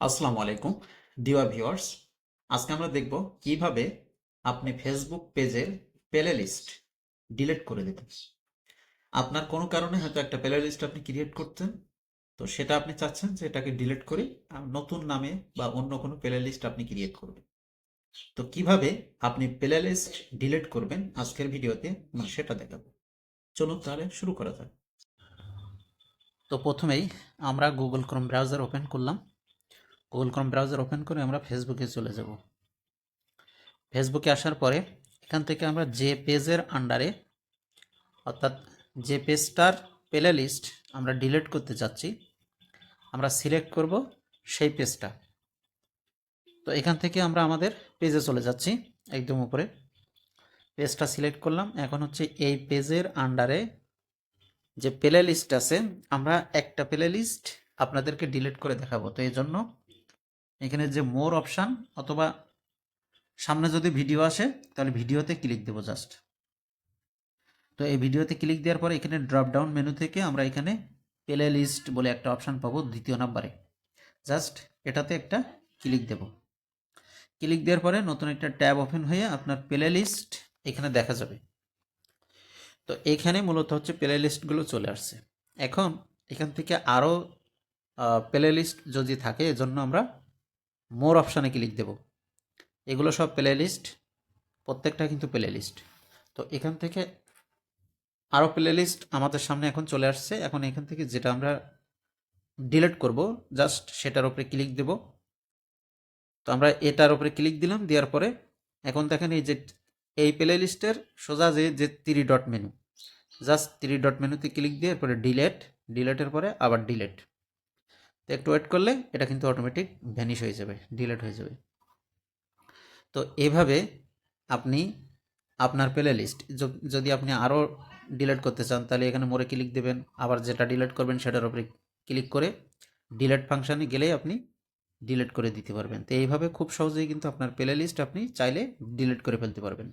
আসসালামু আলাইকুম ডিওয়া ভিউয়ার্স। আজকে আমরা দেখব কীভাবে আপনি ফেসবুক পেজের প্লে লিস্ট ডিলিট করে দিতেন আপনার কোনো কারণে হয়তো একটা প্লে লিস্ট আপনি ক্রিয়েট করতেন, তো সেটা আপনি চাচ্ছেন যে এটাকে ডিলিট করে নতুন নামে বা অন্য কোনো প্লে লিস্ট আপনি ক্রিয়েট করবেন। তো কীভাবে আপনি প্লে লিস্ট ডিলিট করবেন আজকের ভিডিওতে আমরা সেটা দেখাবো। চলুন তাহলে শুরু করা যাক। তো প্রথমেই আমরা গুগল ক্রোম ব্রাউজার ওপেন করলাম। গুগল ক্রোম ব্রাউজার ওপেন করে আমরা ফেসবুকে চলে যাব। ফেসবুকে আসার পরে এখান থেকে আমরা যে পেজের আন্ডারে অর্থাৎ যে পেজটার প্লে লিস্ট আমরা ডিলিট করতে চাচ্ছি আমরা সিলেক্ট করব সেই পেজটা। তো এখান থেকে আমরা আমাদের পেজে চলে যাচ্ছি, একদম উপরে। পেজটা সিলেক্ট করলাম, এখন হচ্ছে এই পেজের আন্ডারে যে প্লে লিস্ট আছে, আমরা একটা প্লে লিস্ট আপনাদেরকে ডিলিট করে দেখাবো। তো এই জন্য এখানে যে মোর অপশান অথবা সামনে যদি ভিডিও আসে, তাহলে ভিডিওতে ক্লিক দেবো জাস্ট তো এই ভিডিওতে ক্লিক দেওয়ার পরে এখানে ড্রপ ডাউন মেনু থেকে আমরা এখানে প্লে লিস্ট বলে একটা অপশান পাবো দ্বিতীয় নাম্বারে। জাস্ট এটাতে একটা ক্লিক দেব। ক্লিক দেওয়ার পরে নতুন একটা ট্যাব ওপেন হয়ে আপনার প্লে লিস্ট এখানে দেখা যাবে। তো এখানে মূলত হচ্ছে প্লে লিস্টগুলো চলে আসছে। এখন এখান থেকে আরও প্লে লিস্ট যদি থাকে, এজন্য আমরা মোর অপশানে ক্লিক দেব। এগুলো সব প্লে লিস্ট প্রত্যেকটা কিন্তু প্লে লিস্ট তো এখান থেকে আরও প্লে লিস্ট আমাদের সামনে এখন চলে আসছে। এখন এখান থেকে যেটা আমরা ডিলিট করব জাস্ট সেটার উপরে ক্লিক দেব। তো আমরা এটার উপরে ক্লিক দিলাম, দেওয়ার পরে এখন দেখেন এই যে, এই প্লে লিস্টের সোজা যে যে three dot menu just three dot মেনুতে ক্লিক দিয়ে এরপরে ডিলেট ডিলেটের পরে আবার ডিলেট তো একটু ওয়েট করলে এটা কিন্তু অটোমেটিক ভ্যানিশ হয়ে যাবে ডিলেট হয়ে যাবে। তো এভাবে আপনি আপনার প্লে লিস্ট যদি আপনি আরও ডিলেট করতে চান, তাহলে এখানে মোড়ে ক্লিক দেবেন, আবার যেটা ডিলেট করবেন সেটার উপরে ক্লিক করে ডিলেট ফাংশানে গেলেই আপনি ডিলিট করে দিতে পারবেন। তো এইভাবে খুব সহজেই কিন্তু আপনার প্লে লিস্ট আপনি চাইলে ডিলিট করে ফেলতে পারবেন।